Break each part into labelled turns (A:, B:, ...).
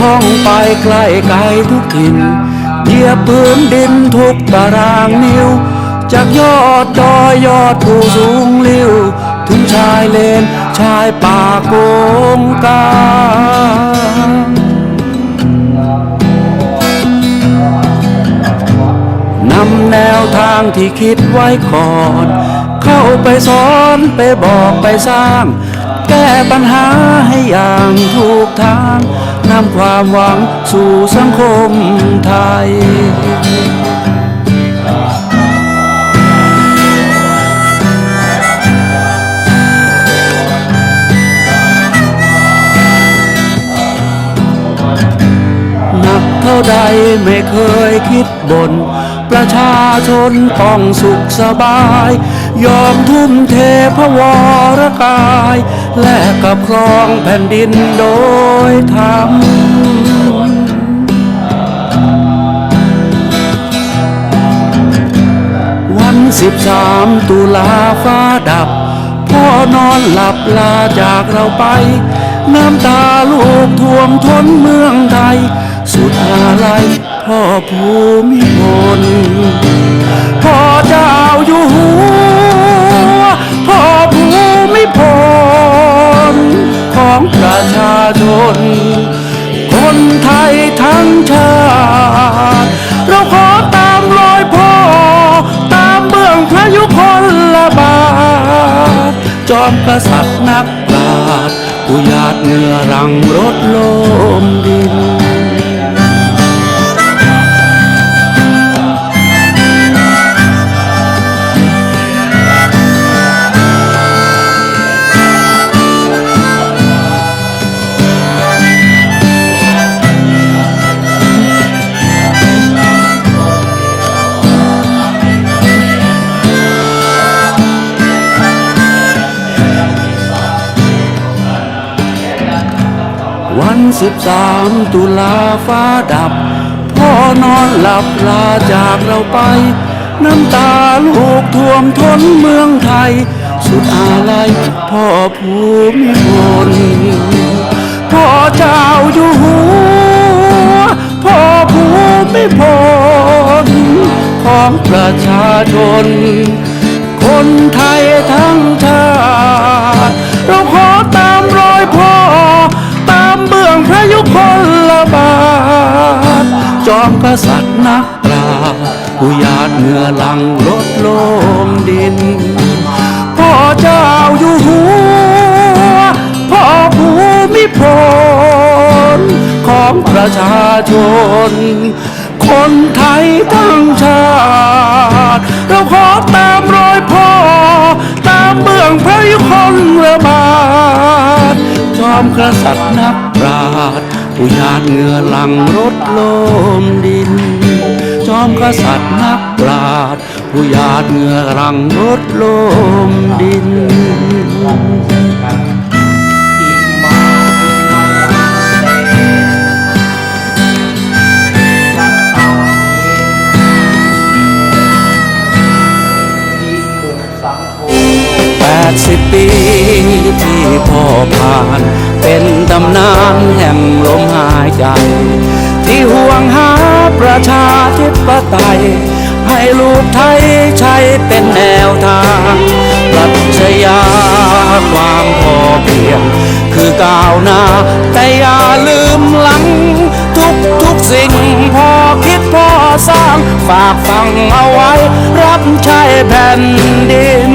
A: ท่องไปไกลไกลทุกถิ่นเหยียบพื้นดินทุกตารางนิ้ว จากยอดดอยยอดภูสูงลิ้ว ถึงชายเลนชายป่าโกงกางนำแนวทางที่คิดไว้ก่อน เข้าไปสอนไปบอกไปสร้าง แก้ปัญหาให้อย่างถูกทาง นำความหวังสู่สังคมไทยหนักเท่าใดไม่เคยคิดบน ประชาชนต้องสุขสบาย ยอมทุ่มเทพระวรกาย และกับครองแผ่นดินโดยธรรมวันสิบสามตุลาฟ้าดับ พ่อนอนหลับลาจากเราไป น้ำตาลูกท่วมท้นเมืองไทย สุดอาลัยพ่อภูมิพลพ่อเจ้า กูหยาดเหงื่อรังรถโลมดิน สิบสามตุลาฟ้าดับ พ่อนอนหลับลาจากเราไป น้ำตาลูกท่วมท้นเมืองไทย สุดอาลัยพ่อภูมิพลพ่อเจ้าอยู่หัว พ่อภูมิพลของประชาชน คนไทยทั้งชาติเราขอ บาท จอมกษัตริย์นักปราชญ์ผู้ยาดเหงื่อหลังรถโลมดิน พ่อเจ้าอยู่หัว พ่อภูมิพลของประชาชน คนไทยทั้งชาติ เราขอตามรอยพ่อ ตามเบื้องพระยุคลบาทจอมกษัตริย์นักปราชญ์ ผู้หยาดเหงื่อหลังรถโลมดิน จอมกษัตริย์นักปราชญ์ผู้หยาดเหงื่อหลังรถโลมดิน ใจ ที่ห่วงหาประชาธิปไตย ให้ลูกไทยใช้เป็นแนวทางปรัชญาความพอเพียง คือก้าวหน้า แต่อย่าลืมหลัง ทุกทุกสิ่งพอคิดพอสร้าง ฝากฟังเอาไว้ รับใช้แผ่นดิน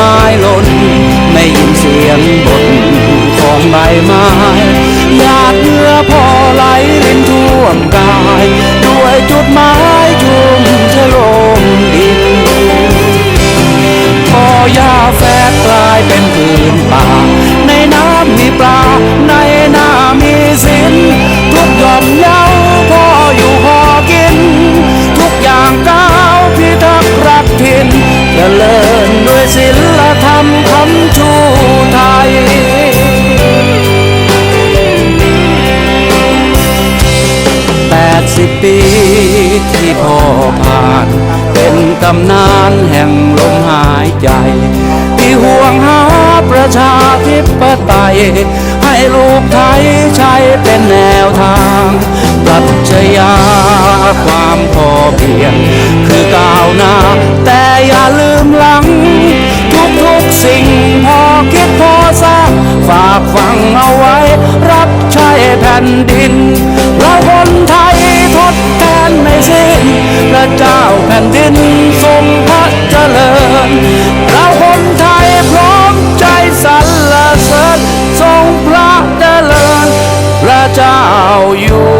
B: ม้ล้
A: นไม่ยินเสียงบทของใบไม้หยาดเหงื่อพอไหลรินท่วมกายด้วยจุดหมายชุ่มชะลมดินพอยาแฝดกลายเป็นพื้นป่า ในน้ำมีปลา ในนามีสินทุกหย่อมเย้าพออยู่พอกิน ทุกอย่างก้าวพิทักษ์รักถิ่นจริญด้วยศิลธรร มคำชูไทย แปดสิบปีที่พ่อผ่าน เป็นตำนานแห่งลมหายใจ ที่ห่วงหาประชาธิปไตย ให้ลูกไทยใช้เป็นแนวทางปรัชญาความพอเพียง คือก้าวหน้า แต่อย่าลืมหลัง สิ่งพอคิดพอสร้างฝากฝังเอาไว้ รับใช้แผ่นดินเราคนไทยทดแทนไม่สิ้นพระเจ้าแผ่นดินทรงพระเจริญเราคนไทยพร้อมใจสรรเสริญทรงพระเจริญพระเจ้าอยู่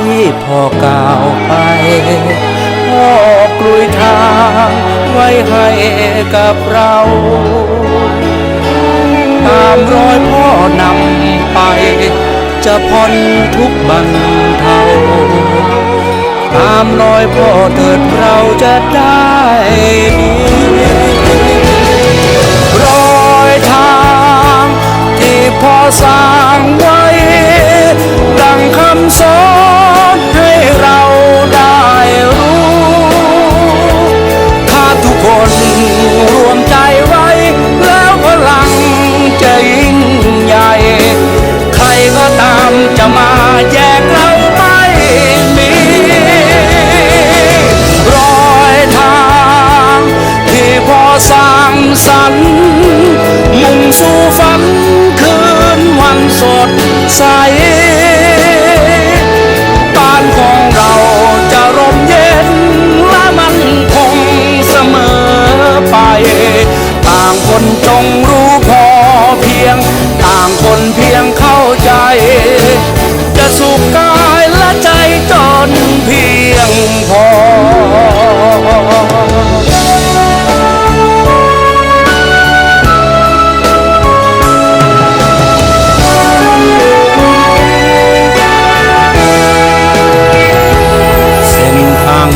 A: ที่พ่อก้าวไปพ่อกลุยทางไว้ให้กับเราตามรอยพ่อนำไป จะพ้นทุกบันเทาตามรอยพ่อเถิดเราจะได้ดีรอยทางที่พ่อสร้างไว้ ดังคำสอน ใส บ้านของเราจะร่มเย็นและมันคงเสมอไป ต่างคนจง